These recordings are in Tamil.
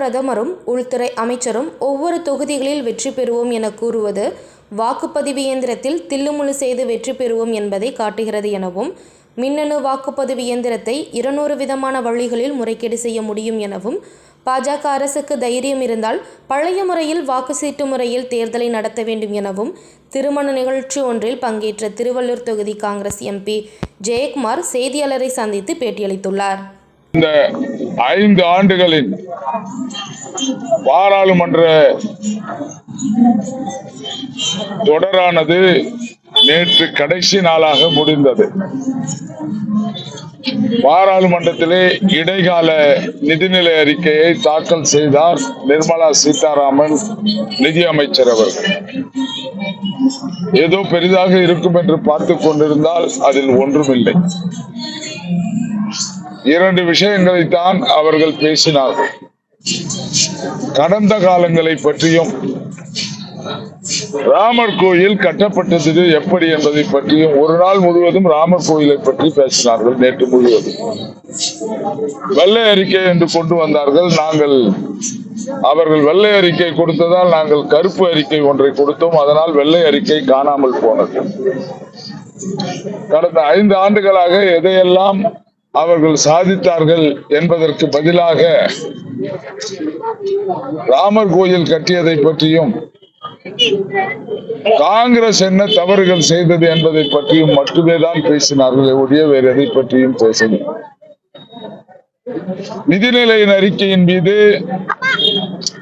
பிரதமரும் உள்துறை அமைச்சரும் ஒவ்வொரு தொகுதிகளில் வெற்றி பெறுவோம் என கூறுவது வாக்குப்பதிவு இயந்திரத்தில் தில்லுமுழு செய்து வெற்றி பெறுவோம் என்பதை காட்டுகிறது எனவும் மின்னணு வாக்குப்பதிவு இயந்திரத்தை இருநூறு விதமான வழிகளில் முறைகேடு செய்ய முடியும் எனவும் பாஜக அரசுக்கு தைரியம் இருந்தால் பழைய முறையில் வாக்கு சீட்டு முறையில் தேர்தலை நடத்த வேண்டும் எனவும் திருமண நிகழ்ச்சி ஒன்றில் பங்கேற்ற திருவள்ளூர் தொகுதி காங்கிரஸ் எம்பி ஜெயக்குமார் செய்தியாளரை சந்தித்து பேட்டியளித்துள்ளார். இந்த ஐந்து ஆண்டுகளின் பாராளுமன்ற தொடரானது நேற்று கடைசி நாளாக முடிந்தது. பாராளுமன்றத்திலே இடைக்கால நிதிநிலை அறிக்கையை தாக்கல் செய்தார் நிர்மலா சீதாராமன் நிதி அமைச்சர் அவர்கள். ஏதோ பெரிதாக இருக்கும் என்று பார்த்துக் கொண்டிருந்தால் அதில் ஒன்றுமில்லை. இரண்டு விஷயங்களைத்தான் அவர்கள் பேசினார்கள் கடந்த காலங்களை பற்றியும் ராமர் கோயில் கட்டப்பட்டது எப்படி என்பதை பற்றியும் ஒரு நாள் முழுவதும் ராமர் கோயிலை பற்றி பேசினார்கள் நேற்று முழுவதும். வெள்ளை அறிக்கை என்று கொண்டு வந்தார்கள். நாங்கள் அவர்கள் வெள்ளை அறிக்கை கொடுத்ததால் நாங்கள் கருப்பு அறிக்கை ஒன்றை கொடுத்தோம். அதனால் வெள்ளை அறிக்கை காணாமல் போனது. கடந்த ஐந்து ஆண்டுகளாக எதையெல்லாம் அவர்கள் சாதித்தார்கள் என்பதற்கு பதிலாக ராமர் கோயில் கட்டியதை பற்றியும் காங்கிரஸ் என்ன தவறுகள் செய்தது என்பதை பற்றியும் மட்டுமே தான் பேசினார்கள். ஒழிய வேறு எதை பற்றியும் பேசவில்லை நிதிநிலையின் அறிக்கையின் மீது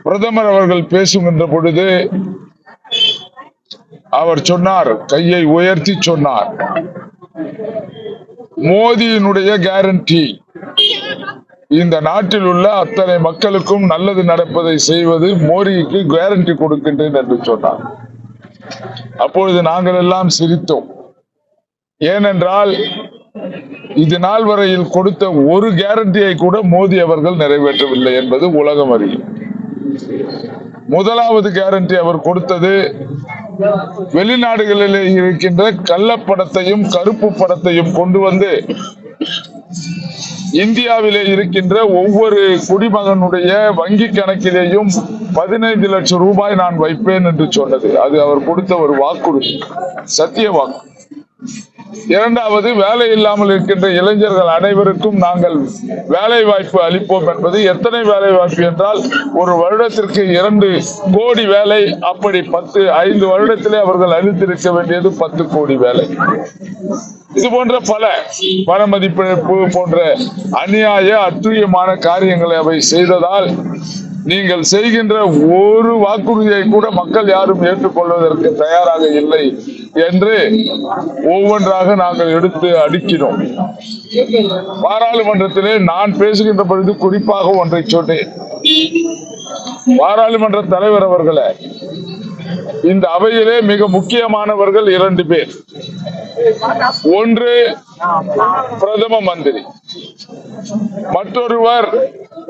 பிரதமர் அவர்கள் பேசுகின்ற பொழுது அவர் சொன்னார் கையை உயர்த்தி சொன்னார். மோதியினுடைய கேரண்டி இந்த நாட்டில் உள்ள அத்தனை மக்களுக்கும் நல்லது நடப்பதை செய்வது மோடிக்கு கேரண்டி கொடுக்கின்றேன் என்று சொன்னார். அப்பொழுது நாங்கள் எல்லாம் சிரித்தோம். ஏனென்றால் இது நாள் வரையில் கொடுத்த ஒரு கேரண்டியை கூட மோடி அவர்கள் நிறைவேற்றவில்லை என்பது உலகம் அறியும். முதலாவது கேரண்டி அவர் கொடுத்தது வெளிநாடுகளில் இருக்கின்ற கள்ளப்படத்தையும் கருப்பு படத்தையும் கொண்டு வந்து இந்தியாவிலே இருக்கின்ற ஒவ்வொரு குடிமகனுடைய வங்கி கணக்கிலேயும் பதினைந்து லட்சம் ரூபாய் நான் வைப்பேன் என்று சொன்னது. அது அவர் கொடுத்த ஒரு வாக்குறுதி சத்திய வாக்கு. இரண்டாவது வேலை இல்லாமல் இருக்கின்ற இளைஞர்கள் அனைவருக்கும் நாங்கள் வேலை வாய்ப்பு அளிப்போம் என்பது எத்தனை வேலை வாய்ப்பு என்றால் ஒரு வருடத்திற்கு இரண்டு கோடி வேலை அப்படி பத்து ஐந்து வருடத்திலே அவர்கள் அளித்திருக்க வேண்டியது பத்து கோடி வேலை. இது போன்ற பல பணமதிப்பிழப்பு போன்ற அநியாய அத்துரியமான காரியங்களை அவை செய்ததால் நீங்கள் செய்கின்ற ஒரு வாக்குறுதியை கூட மக்கள் யாரும் ஏற்றுக்கொள்வதற்கு தயாராக இல்லை. என்று ஒவ்வொன்றாக நாங்கள் எடுத்து அடுக்கினோம் பாராளுமன்றத்திலே நான் பேசுகின்ற பொழுது குறிப்பாக ஒன்றை சொன்னேன். பாராளுமன்ற தலைவர் அவர்களே இந்த அவையிலே மிக முக்கியமானவர்கள் இரண்டு பேர். ஒன்று பிரதம மந்திரி மற்றொருவர்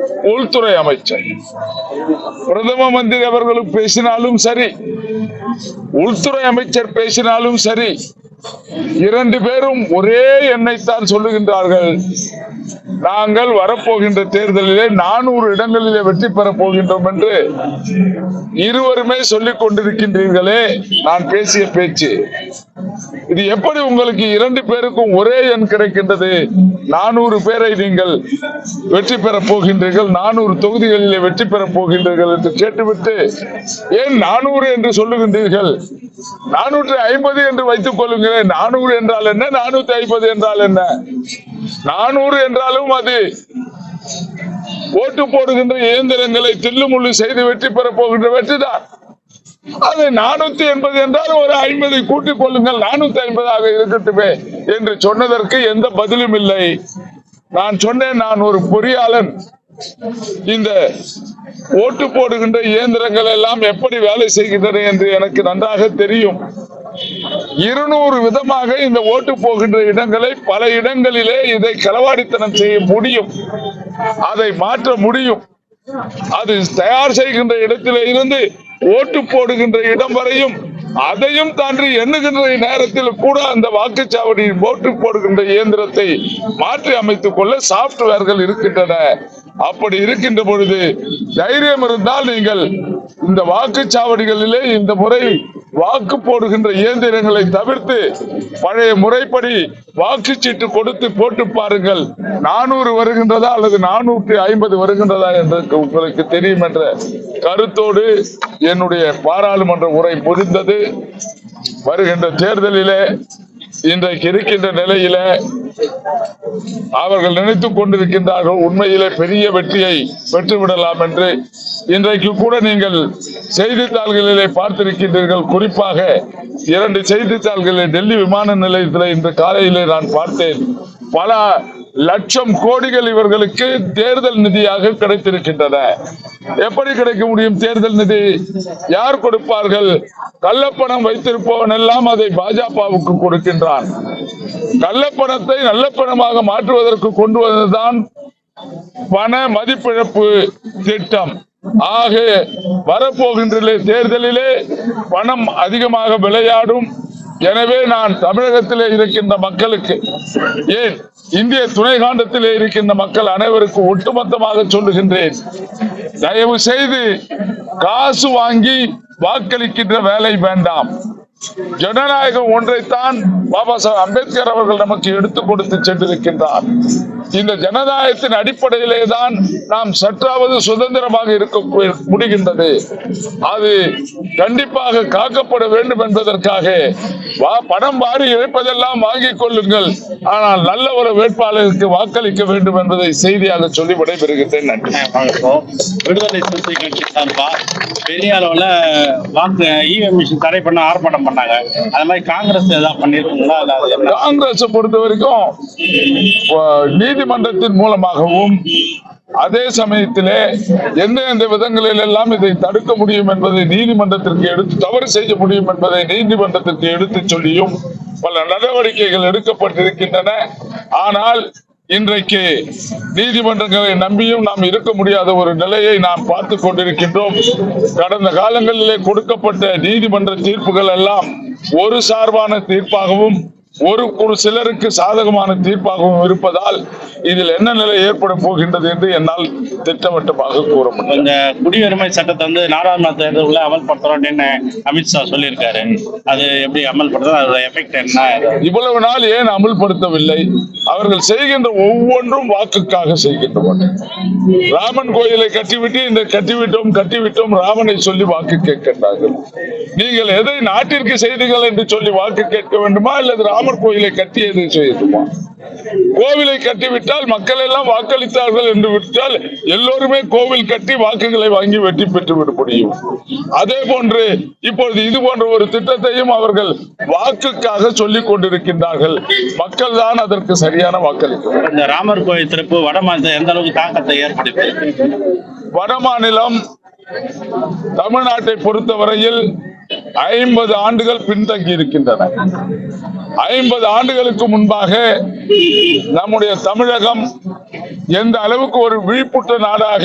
உள்துறை அமைச்சர். பிரதம மந்திரி அவர்களும் பேசினாலும் சரி உள்துறை அமைச்சர் பேசினாலும் சரி இரண்டு பேரும் ஒரே எண்ணைத்தான் சொல்லுகின்றார்கள். நாங்கள் வரப்போகின்ற தேர்தலிலே நானூறு இடங்களிலே வெற்றி பெறப் போகின்றோம் என்று இருவருமே சொல்லிக் கொண்டிருக்கின்றீர்களே நான் பேசிய பேச்சு. இது எப்படி உங்களுக்கு இரண்டு பேருக்கும் ஒரே எண் கிடைக்கின்றது? நானூறு பேரை நீங்கள் வெற்றி பெறப் போகின்றீர்கள் நானூறு தொகுதிகளிலே வெற்றி பெறப் போகின்றீர்கள் என்று கேட்டுவிட்டு ஏன் நானூறு என்று சொல்லுகின்றீர்கள்? நானூற்றி ஐம்பது என்று வைத்துக் கொள்ளுங்களேன் நானூறு என்றால் என்ன? நானூத்தி ஐம்பது என்றால் என்ன? நானூறு என்றாலும் அது. ஓட்டு போடுகின்ற இயந்திரங்களை தில்லுமுள்ளு செய்து வெற்றி பெறப் போகின்ற வெற்றிதான். அது நானூத்தி எண்பது என்றால் ஒரு ஐம்பதை கூட்டிக் கொள்ளுங்கள் நானூத்தி ஐம்பதாக இருக்கட்டுமே என்று சொன்னதற்கு எந்த பதிலும் இல்லை. நான் சொன்னேன் நான் ஒரு பொறியாளன். இந்த ஓட்டு போடுகின்ற இயந்திரங்கள் எல்லாம் எப்படி வேலை செய்கின்றன என்று எனக்கு நன்றாக தெரியும். இருநூறு விதமாக இந்த ஓட்டு போகின்ற இடங்களை பல இடங்களிலே இதை களவாடித்தனம் செய்ய முடியும். அதை மாற்ற முடியும். அது தயார் செய்கின்ற இடத்திலே இருந்து ஓட்டு போடுகின்ற இடம் வரையும் அதையும் தாண்டி எண்ணுகின்ற நேரத்தில் கூட அந்த வாக்குச்சாவடியில் ஓட்டு போடுகின்ற இயந்திரத்தை மாற்றி அமைத்துக் கொள்ள சாப்ட்வேர்கள் இருக்கின்றன. அப்படி இருக்கின்ற பொழுது தைரியம் இருந்தால் நீங்கள் இந்த வாக்குச்சாவடிகளிலே இந்த முறை வாக்கு போடுகின்ற இயந்திரங்களை தவிர்த்து பழைய முறைப்படி வாக்குச்சீட்டு கொடுத்து போட்டு பாருங்கள். நானூறு வருகின்றதா அல்லது நானூற்றி ஐம்பது வருகின்றதா என்று உங்களுக்கு தெரியும் என்ற கருத்தோடு என்னுடைய பாராளுமன்ற உரை முடிந்தது. வருகின்ற தேர்தலிலே இன்றைக்கு இருக்கின்ற நிலையில அவர்கள் நினைத்துக் கொண்டிருக்கின்றார்கள் உண்மையிலே பெரிய வெற்றியை பெற்றுவிடலாம் என்று. இன்றைக்கு கூட நீங்கள் செய்தித்தாள்களிலே பார்த்திருக்கின்றீர்கள். குறிப்பாக இரண்டு செய்தித்தாள்களை டெல்லி விமான நிலையத்தில் இன்று காலையிலே நான் பார்த்தேன். பல லட்சம் கோடிகள் இவர்களுக்கு தேர்தல் நிதியாக கிடைத்திருக்கின்றன. எப்படி கிடைக்க முடியும் தேர்தல் நிதி? யார் கொடுப்பார்கள்? கள்ளப்பணம் வைத்திருப்பவன் எல்லாம் அதை பாஜகவுக்கு கொடுக்கின்றான். கள்ளப்பணத்தை நல்ல பணமாக மாற்றுவதற்கு கொண்டு வந்ததுதான் பண மதிப்பிழப்பு திட்டம். ஆக வரப்போகின்ற தேர்தலிலே பணம் அதிகமாக விளையாடும் எனவே நான் தமிழகத்திலே இருக்கின்ற மக்களுக்கு ஏன் இந்திய துணை காண்டத்திலே இருக்கின்ற மக்கள் அனைவருக்கும் ஒட்டுமொத்தமாக சொல்லுகின்றேன். தயவு செய்து காசு வாங்கி வாக்களிக்கின்ற வேலை வேண்டாம். ஜனநாயகம் ஒன்றைத்தான் பாபா சாஹ் அம்பேத்கர் அவர்கள் நமக்கு எடுத்துக் கொடுத்து சென்றிருக்கின்றார். இந்த ஜனநாயகத்தின் அடிப்படையிலே தான் நாம் சற்றாவது சுதந்திரமாக இருக்க முடிகின்றது. அது கண்டிப்பாக காக்கப்பட வேண்டும் என்பதற்காக வா- பணம் வாரி இழைப்பதெல்லாம் வாங்கிக் கொள்ளுங்கள். ஆனால் நல்ல ஒரு வேட்பாளருக்கு வாக்களிக்க வேண்டும் என்பதை செய்தியாக சொல்லி விடைபெறுகின்றேன். நன்றி. விடுதலை சிறுத்தை கட்சி சார்பா பெரிய அளவுல வாக்கு இவிஎம் மிஷின் தடை பண்ண ஆர்ப்பாட்டம் பண்ணாங்க. அது மாதிரி காங்கிரஸ் ஏதாவது பண்ணிருக்கீங்களா? காங்கிரஸ் பொறுத்த வரைக்கும் நீதிமன்றத்தின் மூலமாகவும் அதே சமயத்திலே எந்த எந்த விதங்களில் எல்லாம் இதை தடுக்க முடியும் என்பதை நீதிமன்றத்திற்கு எடுத்து தவறு செய்ய முடியும் என்பதை நீதிமன்றத்திற்கு எடுத்து சொல்லியும் பல நடவடிக்கைகள் எடுக்கப்பட்டிருக்கின்றன. ஆனால் இன்றைக்கு நீதிமன்றங்களை நம்பியும் நாம் இருக்க முடியாத ஒரு நிலையை நாம் பார்த்து கொண்டிருக்கின்றோம். கடந்த காலங்களிலே கொடுக்கப்பட்ட நீதிமன்ற தீர்ப்புகள் எல்லாம் ஒரு சார்பான தீர்ப்பாகவும் ஒரு ஒரு சிலருக்கு சாதகமான தீர்ப்பாகவும் இருப்பதால் இதில் என்ன நிலை ஏற்பட போகின்றது என்று என்னால் திட்டவட்டமாக கூற முடியும். இந்த குடியுரிமை சட்டத்தை வந்து நாடாளுமன்ற தேர்தலுக்குள்ள அமல்படுத்துறோம் அப்படின்னு அமித்ஷா சொல்லியிருக்காரு. அது எப்படி அமல்படுத்துறது அதோட எஃபெக்ட் என்ன? இவ்வளவு நாள் ஏன் அமுல்படுத்தவில்லை? அவர்கள் செய்கின்ற ஒவ்வொன்றும் வாக்குக்காக செய்கின்றனர். ராமன் கோயிலை கட்டிவிட்டு இந்த கட்டிவிட்டோம் கட்டிவிட்டோம் ராமனை சொல்லி வாக்கு கேட்கின்றார்கள். நீங்கள் எதை நாட்டிற்கு செய்தீர்கள் என்று சொல்லி வாக்கு கேட்க வேண்டுமா? அல்லது ராமர் கோயிலை கட்டியது செய்யணுமா கோவிலை கட்டிவிட்டால் மக்கள் எல்லாம் வாக்களித்தார்கள் என்று விட்டால் எல்லோருமே கோவில் கட்டி வாக்குகளை வாங்கி வெற்றி பெற்று விட முடியும். அதே போன்று இப்பொழுது இது போன்ற ஒரு திட்டத்தையும் அவர்கள் வாக்குக்காக சொல்லிக் கொண்டிருக்கின்றார்கள். மக்கள் தான் அதற்கு சரியான வாக்களிக்க வேண்டும். இந்த ராமர் கோயில் திறப்பு வட எந்த அளவுக்கு தாக்கத்தை ஏற்படுத்தி? வட மாநிலம் தமிழ்நாட்டை பொறுத்தவரையில் ஐம்பது ஆண்டுகள் பின்தங்கி இருக்கின்றன. ஐம்பது ஆண்டுகளுக்கு முன்பாக நம்முடைய தமிழகம் எந்த அளவுக்கு ஒரு விழிப்புற்ற நாடாக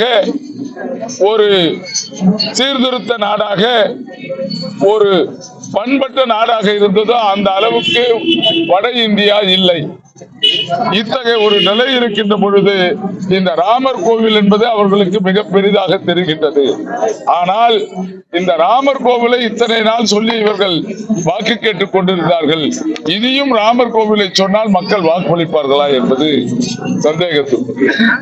ஒரு சீர்திருத்த நாடாக ஒரு பண்பட்ட நாடாக இருந்ததோ அந்த அளவுக்கு வட இந்தியா இல்லை. இத்தகைய ஒரு நிலை இருக்கின்ற பொழுது இந்த ராமர் கோவில் என்பது அவர்களுக்கு மிக பெரிதாக தெரிகின்றது. ஆனால் இந்த ராமர் கோவிலை இத்தனை நாள் சொல்லி இவர்கள் வாக்கு கேட்டுக் கொண்டிருந்தார்கள். இனியும் ராமர் கோவிலை சொன்னால் மக்கள் வாக்களிப்பார்களா என்பது சந்தேகத்துக்கு